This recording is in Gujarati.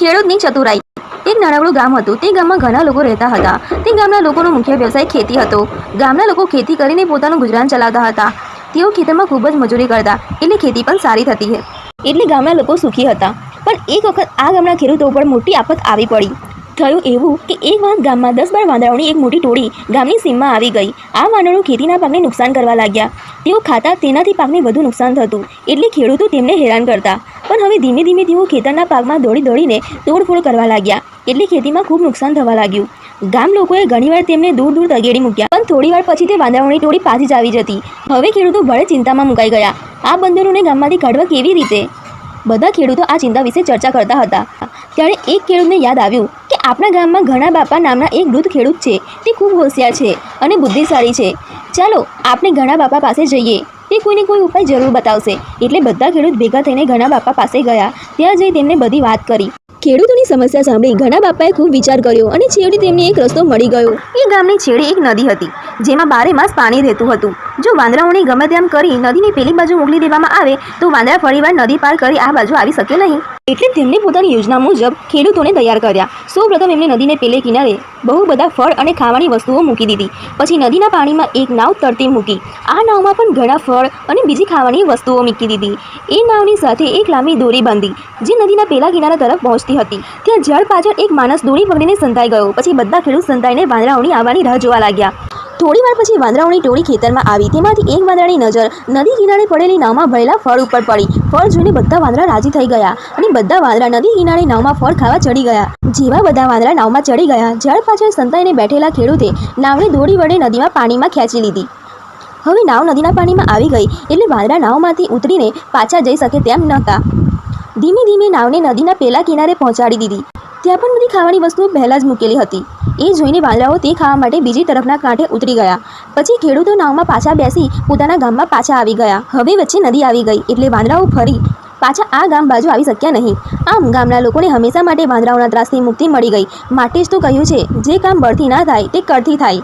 ખેડૂતની ચતુરાઈ. એક નાનકડું ગામ હતું. તે ગામમાં ઘણા લોકો રહેતા હતા. તે ગામના લોકોનો મુખ્ય વ્યવસાય ખેતી હતો. ગામના લોકો ખેતી કરીને પોતાનું ગુજરાન ચલાવતા હતા. તેઓ ખેતરમાં ખૂબ જ મજૂરી કરતા. એટલે ખેતી પણ સારી થતી એટલે ગામના લોકો સુખી હતા. પણ એક વખત આ ગામના ખેડૂતો ઉપર મોટી આફત આવી પડી. થયું એવું કે એક વાર ગામમાં દસ બાર વાંદરાઓની એક મોટી ટોળી ગામની સીમમાં આવી ગઈ. આ વાંદરો ખેતીના પાકને નુકસાન કરવા લાગ્યા. તેઓ ખાતા તેનાથી પાકને વધુ નુકસાન થતું. એટલે ખેડૂતો તેમને હેરાન કરતા. પણ હવે ધીમે ધીમે તેઓ ખેતરના પાકમાં દોડી દોડીને તોડફોડ કરવા લાગ્યા. એટલે ખેતીમાં ખૂબ નુકસાન થવા લાગ્યું. ગામ લોકોએ ઘણીવાર તેમને દૂર દૂર તગેડી મૂક્યા. પણ થોડી વાર પછી તે વાંદરાઓની ટોળી પાછી જ આવી જતી. હવે ખેડૂતો ભારે ચિંતામાં મુકાઈ ગયા. આ બંદરોને ગામમાંથી કાઢવા કેવી રીતે? બધા ખેડૂતો આ ચિંતા વિશે ચર્ચા કરતા હતા. ત્યારે એક ખેડૂતને યાદ આવ્યું કે આપણા ગામમાં ઘણા બાપા નામના એક વૃદ્ધ ખેડૂત છે. તે ખૂબ હોશિયાર છે અને બુદ્ધિશાળી છે. ચાલો આપણે ઘણા બાપા પાસે જઈએ. તે કોઈને કોઈ ઉપાય જરૂર બતાવશે. એટલે બધા ખેડૂત ભેગા થઈને ઘણા બાપા પાસે ગયા. ત્યાં જઈ તેમને બધી વાત કરી. ખેડૂતોની સમસ્યા સાંભળી ઘણા બાપાએ ખૂબ વિચાર કર્યો અને છેવટે તેમને એક રસ્તો મળી ગયો. એ ગામની છેડે એક નદી હતી, જેમાં બારે માસ પાણી રહેતું હતું. જો વાંદરાઓને ગમે તેમ કરી નદીની પેલી બાજુ મોકલી દેવામાં આવે, તો વાંદરા ફરીવાર નદી પાર કરી આ બાજુ આવી શકે નહીં. એટલે તેમણે પોતાની યોજના મુજબ ખેડૂતોને તૈયાર કર્યા. સૌપ્રથમ એમણે નદીને પેલે કિનારે બહુ બધા ફળ અને ખાવાની વસ્તુઓ મૂકી દીધી. પછી નદીના પાણીમાં એક નાવ તરતી મૂકી. આ નાવમાં પણ ઘણા ફળ અને બીજી ખાવાની વસ્તુઓ મૂકી દીધી. એ નાવની સાથે એક લાંબી દોરી બાંધી, જે નદીના પેલા કિનારા તરફ પહોંચતી હતી. ત્યાં જળ પાછળ એક માણસ દોરી પકડીને સંતાઈ ગયો. પછી બધા ખેડૂત સંતાઈને વાંદરાઓની આવવાની રાહ જોવા લાગ્યા. થોડી વાર પછી વાંદરાઓની ટોળી ખેતરમાં આવી. તેમાંથી એક વાંદરાની નજર નદી કિનારે પડેલી નાવમાં ભરેલા ફળ ઉપર પડી. ફળ જોઈને બધા વાંદરા રાજી થઈ ગયા અને બધા વાંદરા નદી કિનારે નાવમાં ફળ ખાવા ચડી ગયા. જેવા બધા વાંદરા નાવમાં ચડી ગયા, ઝાડ પાછળ સંતાઈને બેઠેલા ખેડૂતે નાવને દોડી વડે નદીમાં પાણીમાં ખેંચી લીધી. હવે નાવ નદીના પાણીમાં આવી ગઈ એટલે વાંદરા નાવમાંથી ઉતરીને પાછા જઈ શકે તેમ નહોતા. ધીમે ધીમે નાવને નદીના પેલા કિનારે પહોંચાડી દીધી. ત્યાં પણ બધી ખાવાની વસ્તુઓ પહેલાં જ મૂકેલી હતી. એ જોઈને વાંદરાઓ તે ખાવા માટે બીજી તરફના કાંઠે ઉતરી ગયા. પછી ખેડૂતો નાવમાં પાછા બેસી પોતાના ગામમાં પાછા આવી ગયા. હવે વચ્ચે નદી આવી ગઈ એટલે વાંદરાઓ ફરી પાછા આ ગામ બાજુ આવી શક્યા નહીં. આમ ગામના લોકોને હંમેશા માટે વાંદરાઓના ત્રાસથી મુક્તિ મળી ગઈ. માટે જ તો કહ્યું છે, જે કામ બળથી ના થાય તે કરથી થાય.